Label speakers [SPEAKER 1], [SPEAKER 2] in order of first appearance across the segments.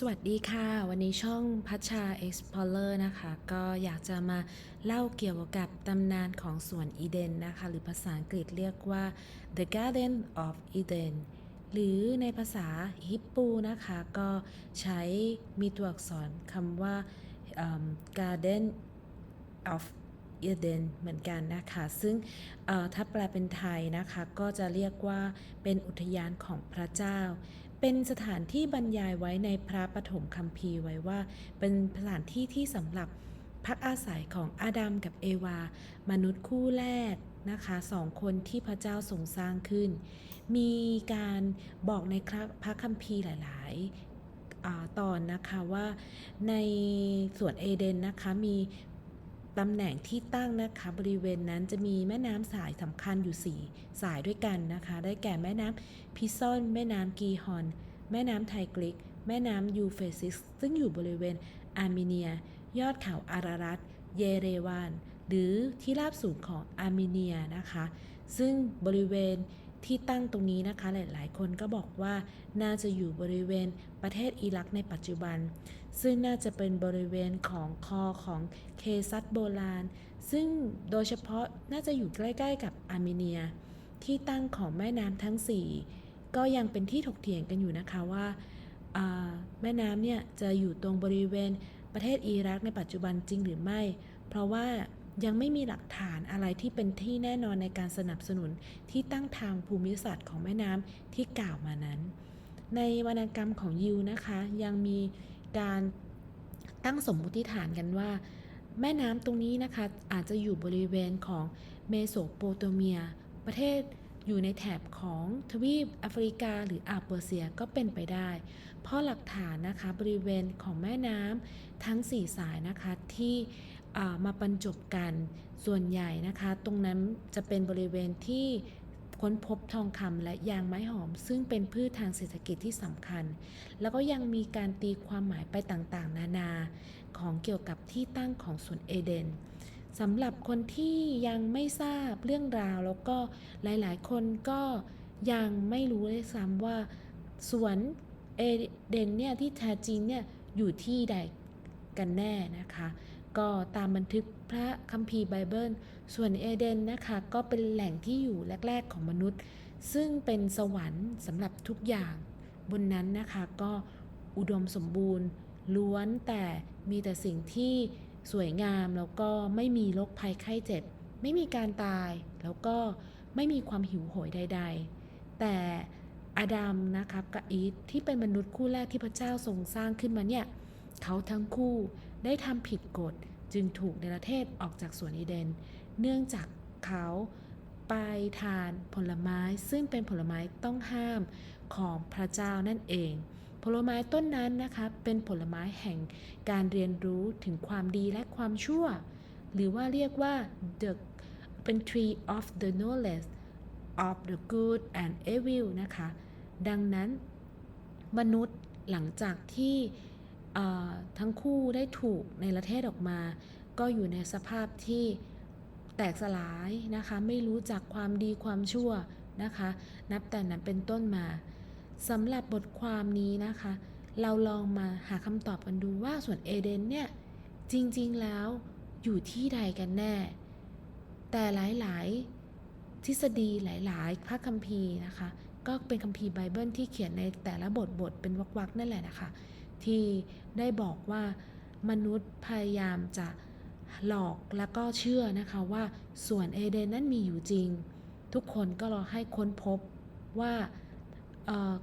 [SPEAKER 1] สวัสดีค่ะ วันนี้ช่องพัชชา Explorer นะคะ ก็อยากจะมาเล่าเกี่ยวกับตำนานของสวนอีเดนนะคะ หรือภาษาอังกฤษเรียกว่า The Garden of Eden หรือในภาษาฮิปปูนะคะ ก็ใช้มีตัวอักษรคำว่า Garden of Eden เหมือนกันนะคะ ซึ่งถ้าแปลเป็นไทยนะคะ ก็จะเรียกว่าเป็นอุทยานของพระเจ้า เป็นสถานที่บรรยายไว้ในพระปฐมคัมภีร์ไว้ว่า เป็นสถานที่ที่สำหรับพักอาศัยของอาดัมกับเอวา มนุษย์คู่แรกนะคะสองคนที่พระเจ้าทรงสร้างขึ้น มีการบอกในพระคัมภีร์หลายๆอตอนนะคะว่าในสวนเอเดนนะคะมี ตำแหน่งที่ตั้งนะคะบริเวณนั้นจะมีแม่น้ำสายสำคัญอยู่ 4 สายด้วยกันนะคะ ได้แก่แม่น้ำพิซอน แม่น้ำกีฮอน แม่น้ำไทกริก แม่น้ำยูเฟซิส ซึ่งอยู่บริเวณอาร์เมเนีย ยอดเขาอารารัต เยเรวาน หรือที่ราบสูงของอาร์เมเนียนะคะ ซึ่งบริเวณที่ตั้งตรงนี้นะคะหลาย ๆ คนก็บอกว่าน่าจะอยู่บริเวณประเทศอิรักในปัจจุบัน ซึ่งน่าจะเป็นบริเวณของคอของเคซัตโบราณ ซึ่งโดยเฉพาะน่าจะอยู่ใกล้ ๆ กับอาร์เมเนีย ที่ตั้งของแม่น้ำทั้ง 4 ก็ยังเป็นที่ถกเถียงกันอยู่นะคะว่าแม่น้ำเนี่ยจะอยู่ตรงบริเวณประเทศอิรักในปัจจุบันจริงหรือไม่ เพราะว่ายังไม่มีหลักฐานอะไรที่เป็นที่แน่นอนในการสนับสนุนที่ตั้งทางภูมิศาสตร์ของแม่น้ำที่กล่าวมานั้น ในวรรณกรรมของยิวนะคะ ยังมี การตั้งสมมุติฐานกันว่า แม่น้ำตรงนี้นะคะ อาจจะอยู่บริเวณของเมโสโปเตเมีย ประเทศอยู่ในแถบของทวีปแอฟริกา หรืออาเปอร์เซียก็เป็นไปได้ เพราะหลักฐานนะคะบริเวณของแม่น้ำทั้ง 4 สายนะคะที่อ่ามาบรรจบกันส่วนใหญ่นะคะ ตรงนั้นจะเป็นบริเวณที่ ค้นพบทองคำและยางไม้หอม ซึ่งเป็นพืชทางเศรษฐกิจที่สำคัญ แล้วก็ยังมีการตีความหมายไปต่างๆ นานาของเกี่ยวกับที่ตั้งของสวนเอเดนสำหรับคนที่ยังไม่ทราบเรื่องราว แล้วก็หลายๆ คนก็ยังไม่รู้เลยซ้ำว่าสวนเอเดนเนี่ยที่แท้จริงเนี่ยอยู่ที่ใดกันแน่นะคะ ก็ตามบันทึกพระคัมภีร์ไบเบิล ส่วนเอเดนนะคะก็เป็นแหล่งที่อยู่แรก ๆของมนุษย์ ซึ่งเป็นสวรรค์สำหรับทุกอย่าง บนนั้นนะคะก็อุดมสมบูรณ์ ล้วนแต่มีแต่สิ่งที่สวยงามแล้วก็ไม่มีโรคภัยไข้เจ็บ ไม่มีการตายแล้วก็ไม่มีความหิวโหยใด ๆ แต่อาดัมนะคะกับอีฟที่เป็นมนุษย์คู่แรกที่พระเจ้าทรงสร้างขึ้นมาเนี่ยเขาทั้งคู่ ได้ทำผิดกฎจึงถูกเนรเทศออกจากสวนอีเดน เนื่องจากเขาไปทานผลไม้ซึ่งเป็นผลไม้ต้องห้ามของพระเจ้านั่นเอง ผลไม้ต้นนั้นนะคะเป็นผลไม้แห่งการเรียนรู้ถึงความดีและความชั่ว หรือว่าเรียกว่า the เป็น tree of the knowledge of the good and evil นะคะ ดังนั้นมนุษย์หลังจากที่ ทั้งคู่ได้ถูกในประเทศออกมา ก็อยู่ในสภาพที่แตกสลายนะคะ ไม่รู้จักความดีความชั่วนะคะ นับแต่นั้นเป็นต้นมาสำหรับบทความนี้นะคะ เราลองมาหาคำตอบกันดูว่าส่วนเอเดนเนี่ย จริงๆแล้วอยู่ที่ใดกันแน่ แต่หลายๆ ทฤษฎีหลายๆพระคัมภีร์นะคะ ก็เป็นคัมภีร์ไบเบิลที่เขียนในแต่ละบทบทเป็นวรรคๆนั่นแหละนะคะ ที่ได้บอกว่ามนุษย์พยายามจะหลอกแล้วก็เชื่อนะคะว่าส่วนเอเดนนั้นมีอยู่จริง ทุกคนก็รอให้ค้นพบว่า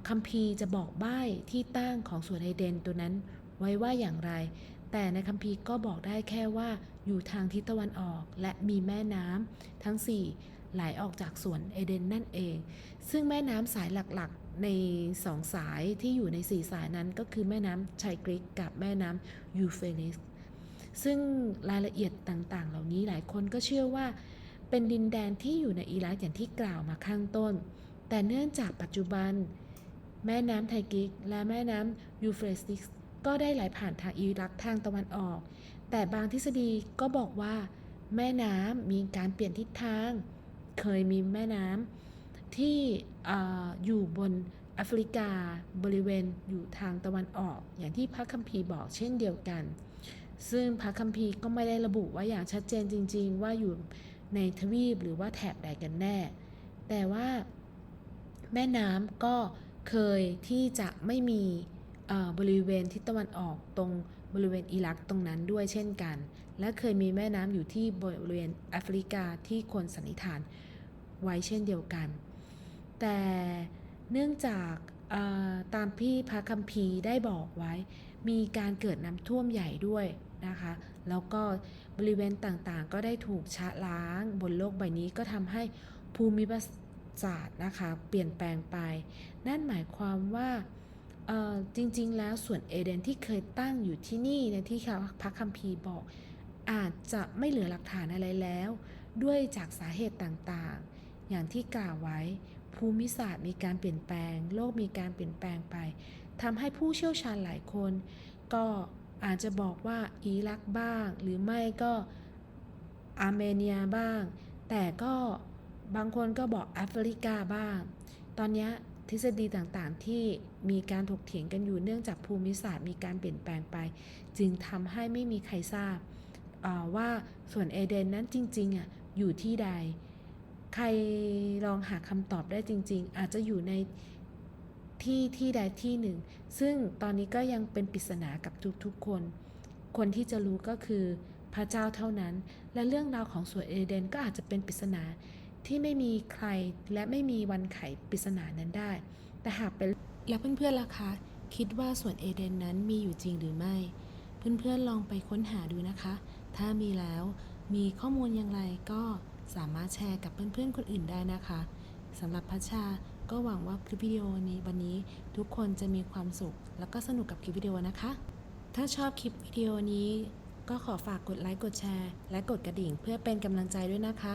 [SPEAKER 1] คัมภีร์จะบอกใบ้ที่ตั้งของสวนเอเดนตัวนั้นไว้ว่าอย่างไร แต่ในคัมภีร์ก็บอกได้แค่ว่าอยู่ทางทิศตะวันออกและมีแม่น้ำทั้ง 4 ไหลออกจากสวนเอเดนนั่นเอง ซึ่งแม่น้ำสายหลัก ในสองสายที่อยู่ในสี่สายนั้นก็คือแม่น้ำไชกริกกับแม่น้ำยูเฟริสซึ่งรายละเอียดต่างๆ เหล่านี้หลายคนก็เชื่อว่าเป็นดินแดนที่อยู่ในอิรักอย่างที่กล่าวมาข้างต้น แต่เนื่องจากปัจจุบัน แม่น้ำไทกริกและแม่น้ำยูเฟรติสก็ได้ไหลผ่านทางอิรักทางตะวันออก แต่บางทฤษฎีก็บอกว่า แม่น้ำมีการเปลี่ยนทิศทาง เคยมีแม่น้ำ ที่ออยู่บนแอฟริกาบริเวณอยู่ทางตะวันออก อย่างที่พระคัมภีร์บอกเช่นเดียวกัน ซึ่งพระคัมภีร์ก็ไม่ได้ระบุว่าอย่างชัดเจนจริง ๆ ว่าอยู่ในทวีปหรือว่าแถบใดกันแน่ แต่ว่าแม่น้ำก็เคยที่จะไม่มีบริเวณทิศตะวันออกตรงบริเวณอิรักตรงนั้นด้วยเช่นกัน และเคยมีแม่น้ำอยู่ที่บริเวณแอฟริกาที่คนสันนิษฐานไว้เช่นเดียวกัน แต่เนื่องจากตามที่พระคัมภีร์ได้บอกไว้ มีการเกิดน้ำท่วมใหญ่ด้วยนะคะ แล้วก็บริเวณต่างๆ ก็ได้ถูกชะล้างบนโลกใบนี้ก็ทำให้ภูมิประศาสตร์นะคะ เปลี่ยนแปลงไป นั่นหมายความว่าจริงๆ แล้วส่วนเอเดนที่เคยตั้งอยู่ที่นี่ในที่พระคัมภีร์บอก อาจจะไม่เหลือหลักฐานอะไรแล้ว ด้วยจากสาเหตุต่างๆ อย่างที่กล่าวไว้ ภูมิศาสตร์มีการเปลี่ยนแปลง โลกมีการเปลี่ยนแปลงไปทำให้ผู้เชี่ยวชาญหลายคน ก็อาจจะบอกว่าอิรักบ้าง หรือไม่ก็อาร์เมเนียบ้าง แต่ก็บางคนก็บอกแอฟริกาบ้าง ตอนนี้ทฤษฎีต่างๆที่มีการถกเถียงกันอยู่เนื่องจากภูมิศาสตร์มีการเปลี่ยนแปลงไป จึงทำให้ไม่มีใครทราบว่าส่วนเอเดนนั้นจริงๆอะอยู่ที่ใด ใครลองหาคำตอบได้จริง ๆ อาจจะอยู่ในที่ที่ใดที่หนึ่ง ซึ่งตอนนี้ก็ยังเป็นปริศนากับทุกๆคน คนที่จะรู้ก็คือพระเจ้าเท่านั้น และเรื่องราวของสวนเอเดนก็อาจจะเป็นปริศนาที่ไม่มีใครและไม่มีวันไขปริศนานั้นได้ แต่หากเป็นแล้วเพื่อนๆล่ะคะ คิดว่าสวนเอเดนนั้นมีอยู่จริงหรือไม่ เพื่อนๆลองไปค้นหาดูนะคะ ถ้ามีแล้วมีข้อมูลอย่างไรก็ สามารถแชร์กับเพื่อนๆคนอื่นได้นะคะสำหรับพัชชาก็หวังว่าคลิปวิดีโอนี้วันนี้ทุกคนจะมีความสุข แล้วก็สนุกกับคลิปวิดีโอนะคะ ถ้าชอบคลิปวิดีโอนี้ ก็ขอฝากกดไลค์กดแชร์ และกดกระดิ่ง เพื่อเป็นกำลังใจด้วยนะคะ